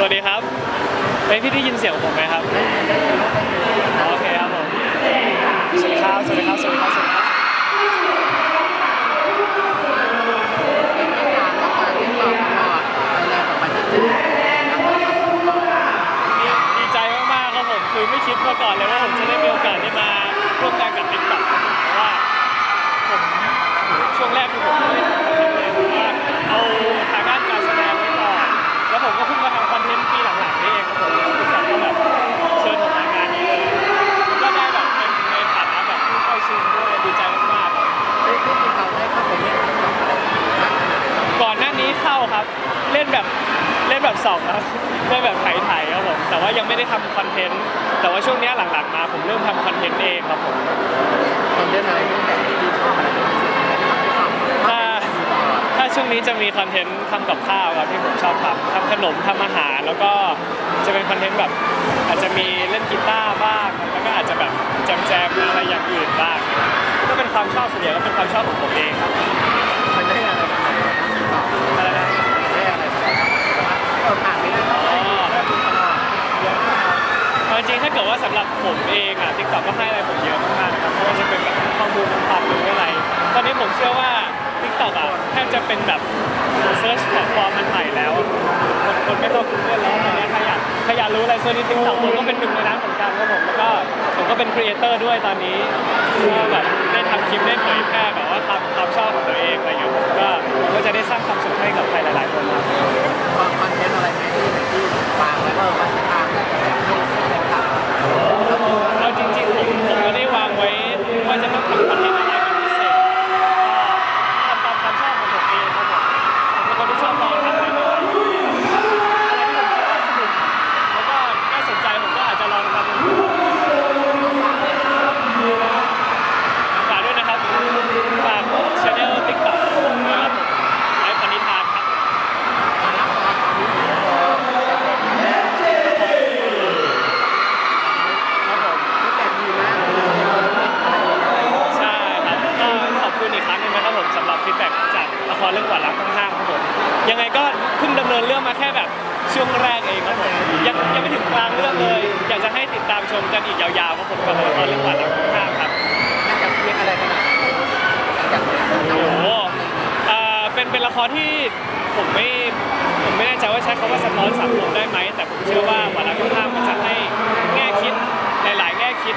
สวัสดีครับเฮ้ยพี่ได้ยินเสียงผมไหมครับ โอเคครับผมสวัสดีครับ สวัสดีครับ สวัสดีครับ สวัสดีครับ ดีใจมากๆครับผมคือไม่คิดมาก่อนเลยว่าผมจะได้มีโอกาสได้มาร่วมงานกับติ๊กต็อกเพราะว่าผมช่วงแรกคือผม ครับ เล่นแบบเล่นแบบสองครับเล่นแบบไถๆครับผมแต่ว่ายังไม่ได้ทำคอนเทนต์แต่ว่าช่วงเนี้ยหลังๆมาผมเริ่มทำคอนเทนต์เองครับผมถ้าถ้าช่วงนี้จะมีคอนเทนต์ทำกับข้าวครับที่ผมชอบทำทำขนมทำอาหารแล้วก็จะเป็นคอนเทนต์แบบอาจจะมีเล่นกีตาร์บ้างแล้วก็อาจจะแบบแจมๆอะไรอย่างอื่นบ้างก็เป็นความชอบส่วนใหญ่ก็เป็นความชอบของผมเองครับอะไรนะ เอาจริงๆ ถ้าเกิดว่าสำหรับผมเองอะทิกตอกก็ให้อะไรผมเยอะมากๆนะครับไม่ว่าจะเป็นแบบข้อมูลความรู้อะไร ตอนนี้ผมเชื่อว่าทิกตอกอะแทบจะเป็นแบบเซิร์ชแพลตฟอร์มมันใหม่แล้วคนคนไม่ต้อง Google แล้วตอนนี้ใครอยากใครอยากรู้อะไรเซิร์ชที่ทิกตอกผมก็เป็นหนึ่งในนั้นเหมือนกันครับผมแล้วก็ผมก็เป็นครีเอเตอร์ด้วยตอนนี้ก็แบบได้ทำคลิปได้เผยแพร่แบบว่าความความชอบของตัวเองอะไรอย่างเงี้ยผมก็ผมก็จะได้สร้างความสุขให้กับใครหลายๆคนครับ เอาจริงๆผมผมไม่ได้วางไว้ว่าจะต้องทำคอนเทนต์อะไรเป็นพิเศษก็ทำตามความชอบของผมเองครับผมผมเป็นคนที่ชอบลองทำอะไรใหม่ๆอะไรที่ผมคิดว่าสนุกแล้วก็น่าสนใจผมก็อาจจะลองทำดูฝากด้วยนะครับฝากช anel TikTok ผมด้วยครับผมไลฟ์ปณิธานครับ ครับผมใช่ครับก็ขอบคุณอีกครั้งหนึงนะครับผมสำหรับฟีดแบ็กจากละค รเรื่องหวานรักข้างๆครับผมยังไงก็เพิ่งดำเนินเรื่องมาแค่แบบช่วงแรกเองครับผมยังยังไม่ถึงกลางเรื่องเลย อยากจะให้ติดตามชมกันอีกยาวๆครับผมกับละครเรื่องหวานรักข้างๆครับโอ้โหอ่าเป็น เป็นละครที่ผมไม่ ผมไม่แน่ใจว่าใช้คำว่าสะท้อนสังคมได้ไหม แต่ผมเชื่อว่าหวานรักข้างๆมันจะให้แง่คิดหลายๆแง่คิด